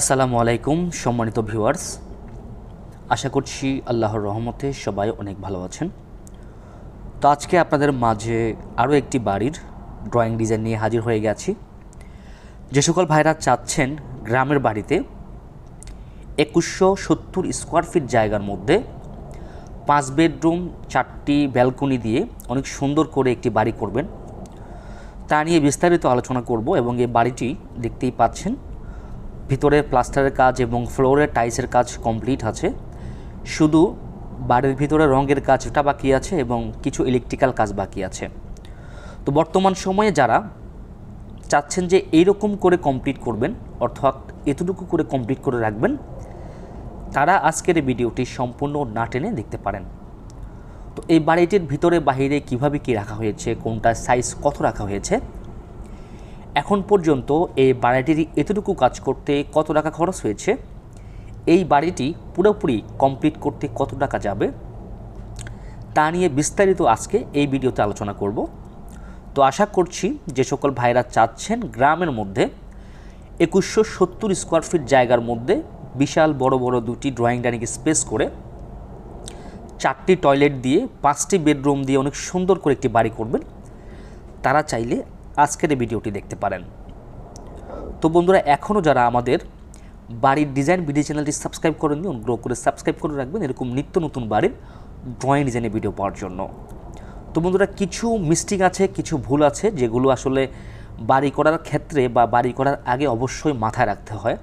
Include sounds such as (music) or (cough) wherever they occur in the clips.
আসসালামু আলাইকুম, সম্মানিত ভিউয়ার্স। আশা করছি আল্লাহর রহমতে সবাই অনেক ভালো আছেন। তো আজকে আপনাদের মাঝে আরও একটি বাড়ির ড্রয়িং ডিজাইন নিয়ে হাজির হয়ে গেছি। যে সকল ভাইরা চাচ্ছেন গ্রামের বাড়িতে একুশশো সত্তর স্কোয়ার ফিট জায়গার মধ্যে পাঁচ বেডরুম চারটি ব্যালকনি দিয়ে অনেক সুন্দর করে একটি বাড়ি করবেন। তা নিয়ে বিস্তারিত আলোচনা করব এবং এই বাড়িটি দেখতেই পাচ্ছেন। ভিতরে প্লাস্টারের কাজ এবং ফ্লোরের টাইলসের কাজ কমপ্লিট আছে। শুধু বাড়ির ভিতরে রঙের কাজটা বাকি আছে এবং কিছু ইলেকট্রিক্যাল কাজ বাকি আছে। তো বর্তমান সময়ে যারা চাচ্ছেন যে এইরকম করে কমপ্লিট করবেন, অর্থাৎ এতটুকু করে কমপ্লিট করে রাখবেন, তারা আজকের ভিডিওটি সম্পূর্ণ না টেনে দেখতে পারেন। তো এই বাড়িটির ভিতরে বাহিরে কীভাবে কি রাখা হয়েছে কোনটা সাইজ কত রাখা হয়েছে এখন পর্যন্ত এই বাড়িটির এতটুকু কাজ করতে কত টাকা খরচ হয়েছে? এই বাড়িটি পুরোপুরি কমপ্লিট করতে কত টাকা যাবে? তা নিয়ে বিস্তারিত আজকে এই ভিডিওতে আলোচনা করব। তো আশা করছি যে সকল ভাইরা চাচ্ছেন গ্রামের মধ্যে একুশশো সত্তর স্কোয়ার ফিট জায়গার মধ্যে বিশাল বড় বড় দুটি ড্রয়িং ডাইনিং স্পেস করে চারটি টয়লেট দিয়ে পাঁচটি বেডরুম দিয়ে অনেক সুন্দর করে একটি বাড়ি করবেন। তারা চাইলে আজকের এই ভিডিওটি দেখতে পারেন। তো বন্ধুরা এখনও যারা আমাদের বাড়ির ডিজাইন ভিডিও চ্যানেলটি সাবস্ক্রাইব করেননি অনুগ্রহ করে সাবস্ক্রাইব করে রাখবেন, এরকম নিত্য নতুন বাড়ির ড্রয়িং ডিজাইনের ভিডিও পাওয়ার জন্য। তো বন্ধুরা, কিছু মিস্টেক আছে, কিছু ভুল আছে, যেগুলো আসলে বাড়ি করার ক্ষেত্রে বা বাড়ি করার আগে অবশ্যই মাথায় রাখতে হয়।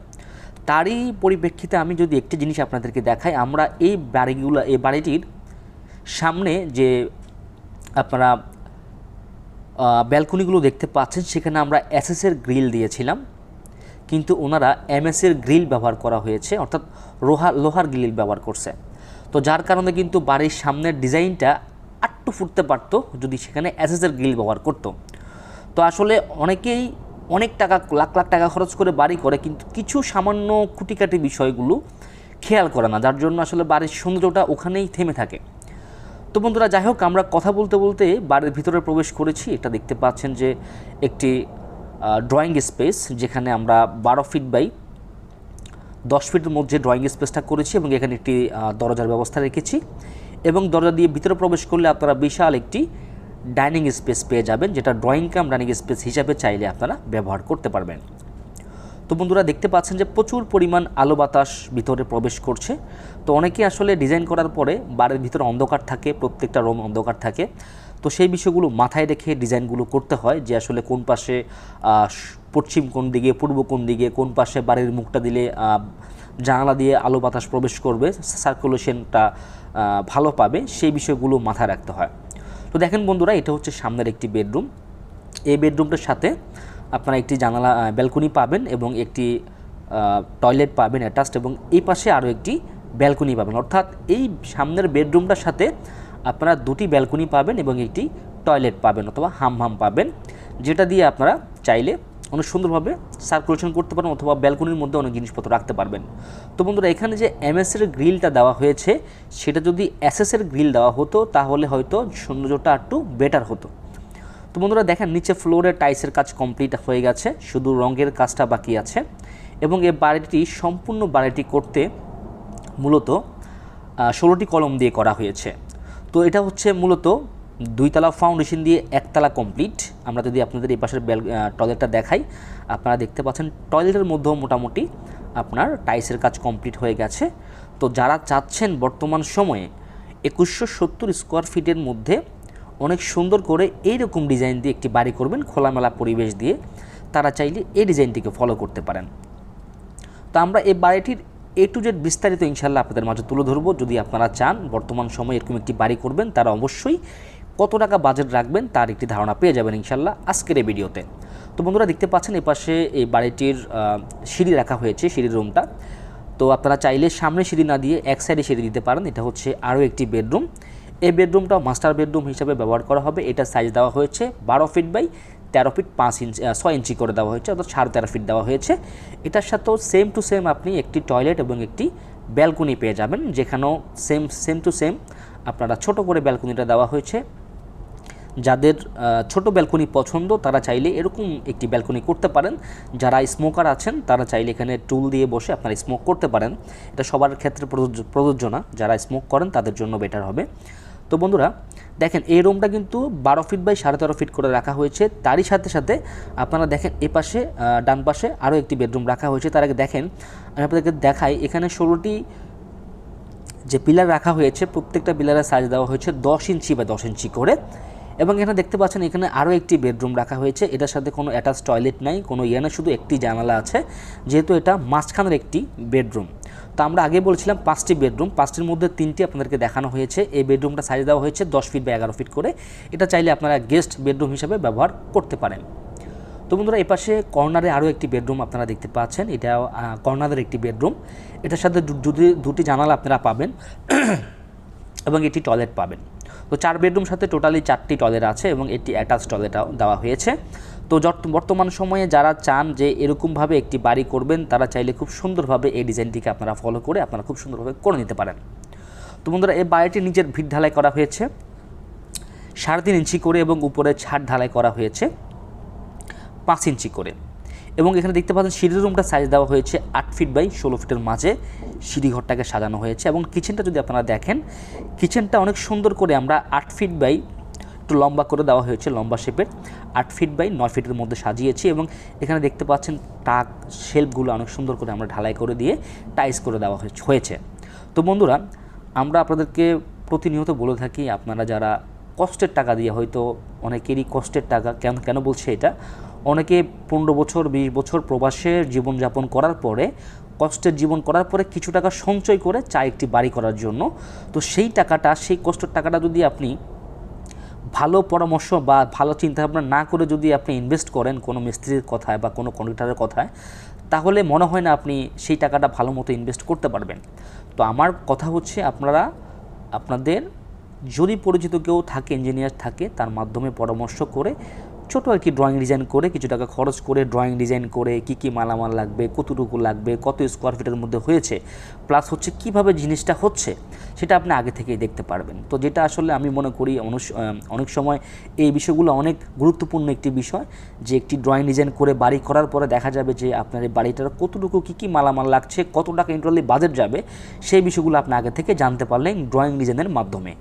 তারই পরিপ্রেক্ষিতে আমি যদি একটি জিনিস আপনাদেরকে দেখাই, আমরা এই বাড়িগুলো, এই বাড়িটির সামনে যে আপনারা ব্যালকনিগুলো দেখতে পাচ্ছেন, সেখানে আমরা এসএসের গ্রিল দিয়েছিলাম। কিন্তু ওনারা এমএসের গ্রিল ব্যবহার করা হয়েছে, অর্থাৎ লোহা, লোহার গ্রিল ব্যবহার করছে। তো যার কারণে কিন্তু বাড়ির সামনের ডিজাইনটা আটটু ফুটতে পারতো, যদি সেখানে এসএসের গ্রিল ব্যবহার করতো। তো আসলে অনেকেই অনেক টাকা, লাখ লাখ টাকা খরচ করে বাড়ি করে, কিন্তু কিছু সামান্য খুঁটিকাটি বিষয়গুলো খেয়াল করে না, যার জন্য আসলে বাড়ির সৌন্দর্যটা ওখানেই থেমে থাকে। তো বন্ধুরা, যাই হোক, আমরা কথা বলতে বলতে বাড়ির ভিতরে প্রবেশ করেছি। এটা দেখতে পাচ্ছেন যে একটি ড্রয়িং স্পেস যেখানে আমরা বারো ফিট বাই দশ ফিটের মধ্যে ড্রয়িং স্পেসটা করেছি এবং এখানে একটি দরজার ব্যবস্থা রেখেছি। এবং দরজা দিয়ে ভিতরে প্রবেশ করলে আপনারা বিশাল একটি ডাইনিং স্পেস পেয়ে যাবেন, যেটা ড্রয়িং কাম ডাইনিং স্পেস হিসাবে চাইলে আপনারা ব্যবহার করতে পারবেন। তো বন্ধুরা দেখতে পাচ্ছেন যে প্রচুর পরিমাণ আলো বাতাস ভিতরে প্রবেশ করছে। তো অনেকে আসলে ডিজাইন করার পরে বাড়ির ভিতরে অন্ধকার থাকে, প্রত্যেকটা রুম অন্ধকার থাকে। তো সেই বিষয়গুলো মাথায় রেখে ডিজাইনগুলো করতে হয় যে আসলে কোন পাশে পশ্চিম কোন দিকে, পূর্ব কোন দিকে, কোন পাশে বাড়ির মুখটা দিলে জানালা দিয়ে আলো বাতাস প্রবেশ করবে সার্কুলেশনটা ভালো পাবে, সেই বিষয়গুলো মাথায় রাখতে হয়। তো দেখেন বন্ধুরা, এটা হচ্ছে সামনের একটি বেডরুম এই বেডরুমটার সাথে আপনারা একটি জানালা ব্যালকনি পাবেন এবং একটি টয়লেট পাবেন অ্যাটাচড এবং এই পাশে আরও একটি ব্যালকনি পাবেন। অর্থাৎ এই সামনের বেডরুমটার সাথে আপনারা দুটি ব্যালকনি পাবেন এবং একটি টয়লেট পাবেন অথবা হাম হাম পাবেন, যেটা দিয়ে আপনারা চাইলে অনেক সুন্দরভাবে সার্কুলেশন করতে পারেন অথবা ব্যালকনির মধ্যে অনেক জিনিসপত্র রাখতে পারবেন। তো বন্ধুরা, এখানে যে এমএসের গ্রিলটা দেওয়া হয়েছে, সেটা যদি এসএসের গ্রিল দেওয়া হতো, তাহলে হয়তো সৌন্দর্যটা একটু বেটার হতো। তো বন্ধুরা দেখেন, নিচে ফ্লোরে টাইসের কাজ কমপ্লিট হয়ে গেছে, শুধু রঙের কাজটা বাকি আছে। এবং এই বাড়িটি, সম্পূর্ণ বাড়িটি করতে মূলত ষোলোটি কলম দিয়ে করা হয়েছে। তো এটা হচ্ছে মূলত দুইতলা ফাউন্ডেশন দিয়ে একতলা কমপ্লিট আমরা যদি আপনাদের এই পাশের টয়লেটটা দেখাই, আপনারা দেখতে পাচ্ছেন টয়লেটের মধ্যেও মোটামুটি আপনার টাইসের কাজ কমপ্লিট হয়ে গেছে। তো যারা চাচ্ছেন বর্তমান সময়ে একুশশো সত্তর স্কোয়ার ফিটের মধ্যে অনেক সুন্দর করে এইরকম ডিজাইন দিয়ে একটি বাড়ি করবেন, খোলামেলা পরিবেশ দিয়ে। তারা চাইলে এই ডিজাইনটিকে ফলো করতে পারেন। তো আমরা এই বাড়িটির এ টু জেড বিস্তারিত ইনশাল্লাহ আপনাদের মাঝে তুলে ধরবো। যদি আপনারা চান, বর্তমান সময়ে এরকম একটি বাড়ি করবেন, তারা অবশ্যই কত টাকা বাজেট রাখবেন তার একটি ধারণা পেয়ে যাবেন ইনশাল্লাহ আজকের এই ভিডিওতে। তো বন্ধুরা, দেখতে পাচ্ছেন এই পাশে এই বাড়িটির সিঁড়ি রাখা হয়েছে, সিঁড়ির রুমটা তো আপনারা চাইলে সামনে সিঁড়ি না দিয়ে এক সাইডে সিঁড়ি দিতে পারেন। এটা হচ্ছে আরও একটি বেডরুম এই বেডরুমটা মাস্টার বেডরুম হিসাবে ব্যবহার করা হবে। এটা সাইজ দেওয়া হয়েছে বারো ফিট বাই তেরো ফিট পাঁচ ইঞ্চি ছয় ইঞ্চি করে দেওয়া হয়েছে, অর্থাৎ সাড়ে তেরো ফিট দেওয়া হয়েছে। এটার সাথেও সেম টু সেম আপনি একটি টয়লেট এবং একটি ব্যালকনি পেয়ে যাবেন, যেখানেও সেম সেম টু সেম আপনারা ছোট করে ব্যালকনিটা দেওয়া হয়েছে। যাদের ছোট ব্যালকনি পছন্দ, তারা চাইলে এরকম একটি ব্যালকনি করতে পারেন। যারা স্মোকার আছেন, তারা চাইলে এখানে টুল দিয়ে বসে আপনারা স্মোক করতে পারেন। এটা সবার ক্ষেত্রে প্রযোজ্য না। যারা স্মোক করেন, তাদের জন্য বেটার হবে। তো বন্ধুরা, দেখেন এই রুমটা কিন্তু বারো ফিট বাই সাড়ে তেরো ফিট করে রাখা হয়েছে। তারই সাথে সাথে আপনারা দেখেন এ পাশে ডান পাশে আরও একটি বেডরুম রাখা হয়েছে। তার আগে দেখেন, আমি আপনাদেরকে দেখাই, এখানে ষোলোটি যে পিলার রাখা হয়েছে, প্রত্যেকটা পিলারের সাইজ দেওয়া হয়েছে দশ ইঞ্চি বা দশ ইঞ্চি করে। এবং এখানে দেখতে পাচ্ছেন, এখানে আরও একটি বেডরুম রাখা হয়েছে। এটার সাথে কোনো অ্যাটাচ টয়লেট নাই, কোনো ইয়ে না শুধু একটি জানালা আছে। যেহেতু এটা মাঝখানের একটি বেডরুম তো আমরা আগে বলছিলাম পাঁচটি বেডরুম, পাঁচটির মধ্যে তিনটি আপনাদেরকে দেখানো হয়েছে। এই বেডরুমটা সাইজ দেওয়া হয়েছে দশ ফিট বা এগারো ফিট করে। এটা চাইলে আপনারা গেস্ট বেডরুম হিসাবে ব্যবহার করতে পারেন। তো বন্ধুরা, এই পাশে কর্নারে আরও একটি বেডরুম আপনারা দেখতে পাচ্ছেন। এটা কর্নারের একটি বেডরুম। এটার সাথে দুটি জানালা আপনারা পাবেন (clears throat) এবং এটি টয়লেট পাবেন। তো চার বেডরুম সাথে টোটালি চারটি টয়লেট আছে এবং এটি অ্যাটাচ টয়লেটও দেওয়া হয়েছে। তো বর্তমান সময়ে যারা চান যে এরকমভাবে একটি বাড়ি করবেন, তারা চাইলে খুব সুন্দরভাবে এই ডিজাইনটিকে আপনারা ফলো করে আপনারা খুব সুন্দরভাবে করে নিতে পারেন। তো বন্ধুরা, এই বাড়িটি নিজের ভিট ঢালাই করা হয়েছে। সাড়ে তিন ইঞ্চি করে এবং উপরে ছাদ ঢালাই করা হয়েছে। পাঁচ ইঞ্চি করে। এবং এখানে দেখতে পাচ্ছেন সিঁড়ি রুমটা সাইজ দেওয়া হয়েছে আট ফিট বাই ষোলো ফিটের মাঝে। সিঁড়ি ঘরটাকে সাজানো হয়েছে এবং কিচেনটা যদি আপনারা দেখেন কিচেনটা অনেক সুন্দর করে আমরা আট ফিট বাই একটু লম্বা করে দেওয়া হয়েছে, লম্বা শেপের। আট ফিট বাই নয় ফিটের মধ্যে সাজিয়েছি এবং এখানে দেখতে পাচ্ছেন টাক শেলফগুলো অনেক সুন্দর করে আমরা ঢালাই করে দিয়ে টাইস করে দেওয়া হয়েছে- তো বন্ধুরা, আমরা আপনাদেরকে প্রতিনিয়ত বলে থাকি, আপনারা যারা কষ্টের টাকা দিয়ে হয়তো অনেকেরই কষ্টের টাকা, কেন কেন বলছে এটা? অনেকে পনেরো বছর, বিশ বছর প্রবাসে জীবনযাপন করার পরে, কষ্টের জীবন করার পরে কিছু টাকা সঞ্চয় করে চায় একটি বাড়ি করার জন্য। তো সেই টাকাটা, সেই কষ্টের টাকাটা যদি আপনি ভালো পরামর্শ বা ভালো চিন্তাভাবনা না করে যদি আপনি ইনভেস্ট করেন কোনো মিস্ত্রির কথায় বা কোনো কন্ট্রাক্টরের কথায়, তাহলে মনে হয় না আপনি সেই টাকাটা ভালো মতো ইনভেস্ট করতে পারবেন। তো আমার কথা হচ্ছে আপনারা, আপনাদের যদি পরিচিত কেউ থাকে ইঞ্জিনিয়ার থাকে, তার মাধ্যমে পরামর্শ করে ছোটো আর কি ড্রয়িং ডিজাইন করে কিছু টাকা খরচ করে ড্রয়িং ডিজাইন করে কি কি মালামাল লাগবে, কতটুকু লাগবে, কত স্কোয়ার ফিটের মধ্যে হয়েছে প্লাস হচ্ছে কীভাবে জিনিসটা হচ্ছে, সেটা আপনি আগে থেকেই দেখতে পারবেন। তো যেটা আসলে আমি মনে করি অনেক সময় এই বিষয়গুলো অনেক গুরুত্বপূর্ণ একটি বিষয় যে একটি ড্রয়িং ডিজাইন করে বাড়ি করার পরে দেখা যাবে যে আপনার এই বাড়িটার কতটুকু কী কী মালামাল লাগছে, কত টাকা ইন্টারলি বাজেট যাবে, সেই বিষয়গুলো আপনি আগে থেকে জানতে পারলেন ড্রয়িং ডিজাইনের মাধ্যমে।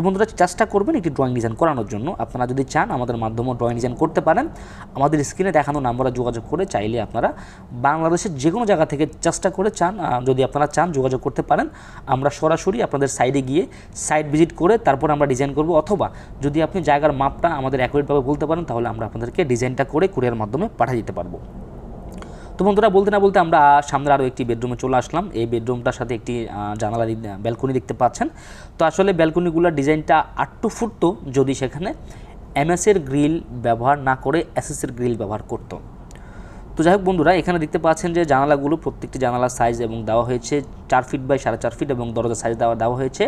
তো বন্ধুরা চেষ্টা করবেন একটি ড্রয়িং ডিজাইন করানোর জন্য। আপনারা যদি চান, আমাদের মাধ্যমে ড্রয়িং ডিজাইন করতে পারেন। আমাদের স্ক্রিনে দেখানো নাম্বারে যোগাযোগ করে চাইলে আপনারা বাংলাদেশের যে কোনো জায়গা থেকে চেষ্টা করে চান যদি আপনারা চান যোগাযোগ করতে পারেন, আমরা সরাসরি আপনাদের সাইডে গিয়ে সাইট ভিজিট করে তারপর আমরা ডিজাইন করব। অথবা যদি আপনি জায়গার মাপটা আমাদের অ্যাকুরেটভাবে বলতে পারেন, তাহলে আমরা আপনাদেরকে ডিজাইনটা করে কুরিয়ার মাধ্যমে পাঠিয়ে দিতে পারব। তো বন্ধুরা বলতে না বলতে আমরা সামনে আরও একটি বেডরুমে চলে আসলাম। এই বেডরুমটার সাথে একটি আহ, জানালা ব্যালকনি দেখতে পাচ্ছেন। তো আসলে ব্যালকনিগুলোর ডিজাইনটা আটটু ফুটতো যদি সেখানে এমএসের গ্রিল ব্যবহার না করে এসএসের গ্রিল ব্যবহার করতো। তো যাই হোক বন্ধুরা এখানে দেখতে পাচ্ছেন যে জানালাগুলো প্রত্যেকটি জানালার সাইজ এবং দেওয়া হয়েছে চার ফিট বাই সাড়ে চার ফিট এবং দরজার সাইজ দেওয়া দেওয়া হয়েছে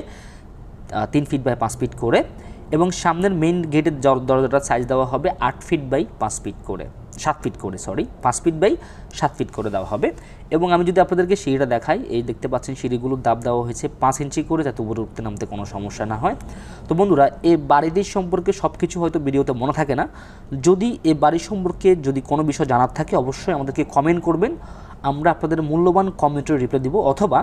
তিন ফিট বাই পাঁচ ফিট করে এবং সামনের মেইন গেটের দর- দরজাটার সাইজ দেওয়া হবে আট ফিট বাই পাঁচ ফিট করে। সাত ফিট করে সরি পাঁচ ফিট বাই সাত ফিট করে দেওয়া হবে। এবং আমি যদি আপনাদেরকে সিঁড়িটা দেখাই, এই দেখতে পাচ্ছেন সিঁড়িগুলোর দাব দেওয়া হয়েছে পাঁচ ইঞ্চি করে, যাতে উপরে উঠতে নামতে কোনো সমস্যা না হয়। তো বন্ধুরা এই বাড়িটির সম্পর্কে সব কিছু হয়তো ভিডিওতে মনে থাকে না। যদি এ বাড়ি সম্পর্কে যদি কোনো বিষয় জানার থাকে, অবশ্যই আমাদেরকে কমেন্ট করবেন। আমরা আপনাদের মূল্যবান কমেন্টের রিপ্লাই দিব, অথবা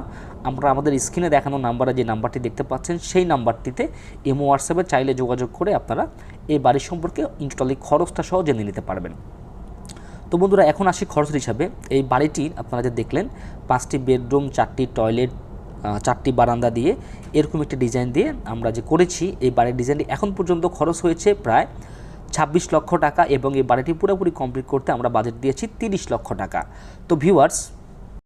আমরা আমাদের স্ক্রিনে দেখানো নাম্বারে যে নাম্বারটি দেখতে পাচ্ছেন, সেই নাম্বারটিতে এমও হোয়াটসঅ্যাপে চাইলে যোগাযোগ করে আপনারা এই বাড়ির সম্পর্কে ইনস্টলি খরচটা সহ জেনে নিতে পারবেন। তো বন্ধুরা, এখন আসি খরচের হিসাবে। এই বাড়িটি আপনারা যে দেখলেন, পাঁচটি বেডরুম, চারটি টয়লেট চারটি বারান্দা দিয়ে এরকম একটি ডিজাইন দিয়ে আমরা যে করেছি, এই বাড়ির ডিজাইনটি এখন পর্যন্ত খরচ হয়েছে প্রায় ছাব্বিশ লক্ষ টাকা এবং এই বাড়িটি পুরোপুরি কমপ্লিট করতে আমরা বাজেট দিয়েছি তিরিশ লক্ষ টাকা। তো ভিউয়ার্স